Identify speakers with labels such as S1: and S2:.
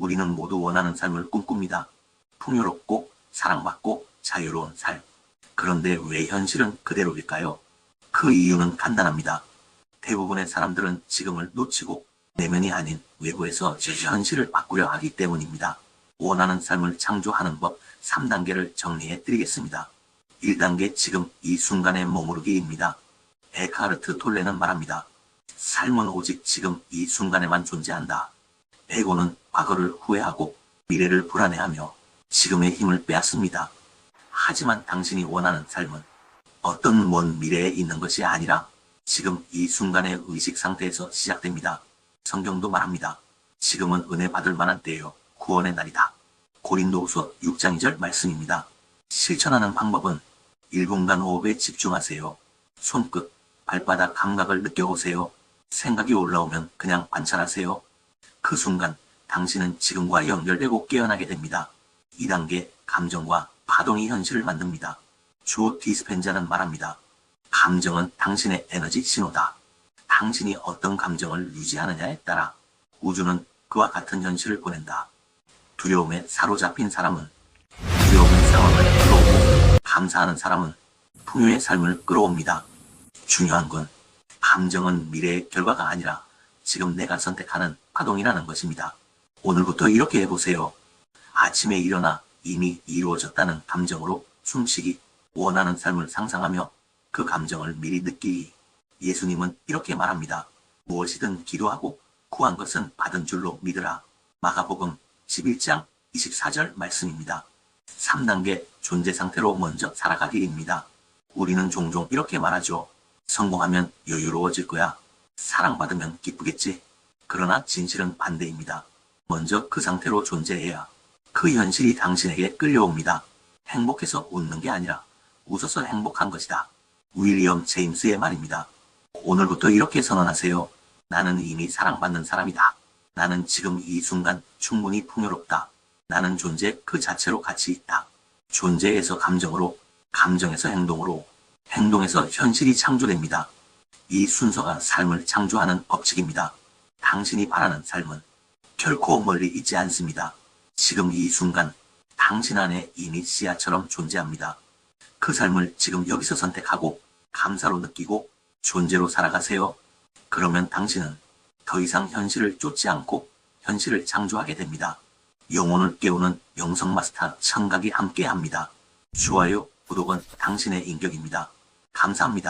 S1: 우리는 모두 원하는 삶을 꿈꿉니다. 풍요롭고 사랑받고 자유로운 삶. 그런데 왜 현실은 그대로일까요? 그 이유는 간단합니다. 대부분의 사람들은 지금을 놓치고 내면이 아닌 외부에서 제 현실을 바꾸려 하기 때문입니다. 원하는 삶을 창조하는 법 3단계를 정리해 드리겠습니다. 1단계 지금 이 순간에 머무르기입니다. 에카르트 톨레는 말합니다. 삶은 오직 지금 이 순간에만 존재한다. 에고는 과거를 후회하고 미래를 불안해하며 지금의 힘을 빼앗습니다. 하지만 당신이 원하는 삶은 어떤 먼 미래에 있는 것이 아니라 지금 이 순간의 의식 상태에서 시작됩니다. 성경도 말합니다. 지금은 은혜 받을 만한 때요 구원의 날이다. 고린도후서 6장 2절 말씀입니다. 실천하는 방법은 1분간 호흡에 집중하세요. 손끝, 발바닥 감각을 느껴보세요. 생각이 올라오면 그냥 관찰하세요. 그 순간 당신은 지금과 연결되고 깨어나게 됩니다. 2단계 감정과 파동이 현실을 만듭니다. 조 디스펜자는 말합니다. 감정은 당신의 에너지 신호다. 당신이 어떤 감정을 유지하느냐에 따라 우주는 그와 같은 현실을 보낸다. 두려움에 사로잡힌 사람은 두려움의 상황을 끌어오고 감사하는 사람은 풍요의 삶을 끌어옵니다. 중요한 건 감정은 미래의 결과가 아니라 지금 내가 선택하는 파동이라는 것입니다. 오늘부터 이렇게 해보세요. 아침에 일어나 이미 이루어졌다는 감정으로 숨쉬기, 원하는 삶을 상상하며 그 감정을 미리 느끼기. 예수님은 이렇게 말합니다. 무엇이든 기도하고 구한 것은 받은 줄로 믿으라. 마가복음 11장 24절 말씀입니다. 3단계 존재 상태로 먼저 살아가기입니다. 우리는 종종 이렇게 말하죠. 성공하면 여유로워질 거야. 사랑받으면 기쁘겠지. 그러나 진실은 반대입니다. 먼저 그 상태로 존재해야 그 현실이 당신에게 끌려옵니다. 행복해서 웃는 게 아니라 웃어서 행복한 것이다. 윌리엄 제임스의 말입니다. 오늘부터 이렇게 선언하세요. 나는 이미 사랑받는 사람이다. 나는 지금 이 순간 충분히 풍요롭다. 나는 존재 그 자체로 가치 있다. 존재에서 감정으로, 감정에서 행동으로, 행동에서 현실이 창조됩니다. 이 순서가 삶을 창조하는 법칙입니다. 당신이 바라는 삶은 결코 멀리 있지 않습니다. 지금 이 순간 당신 안에 이미 씨앗처럼 존재합니다. 그 삶을 지금 여기서 선택하고 감사로 느끼고 존재로 살아가세요. 그러면 당신은 더 이상 현실을 쫓지 않고 현실을 창조하게 됩니다. 영혼을 깨우는 영성 마스터 청각이 함께 합니다. 좋아요, 구독은 당신의 인격입니다. 감사합니다.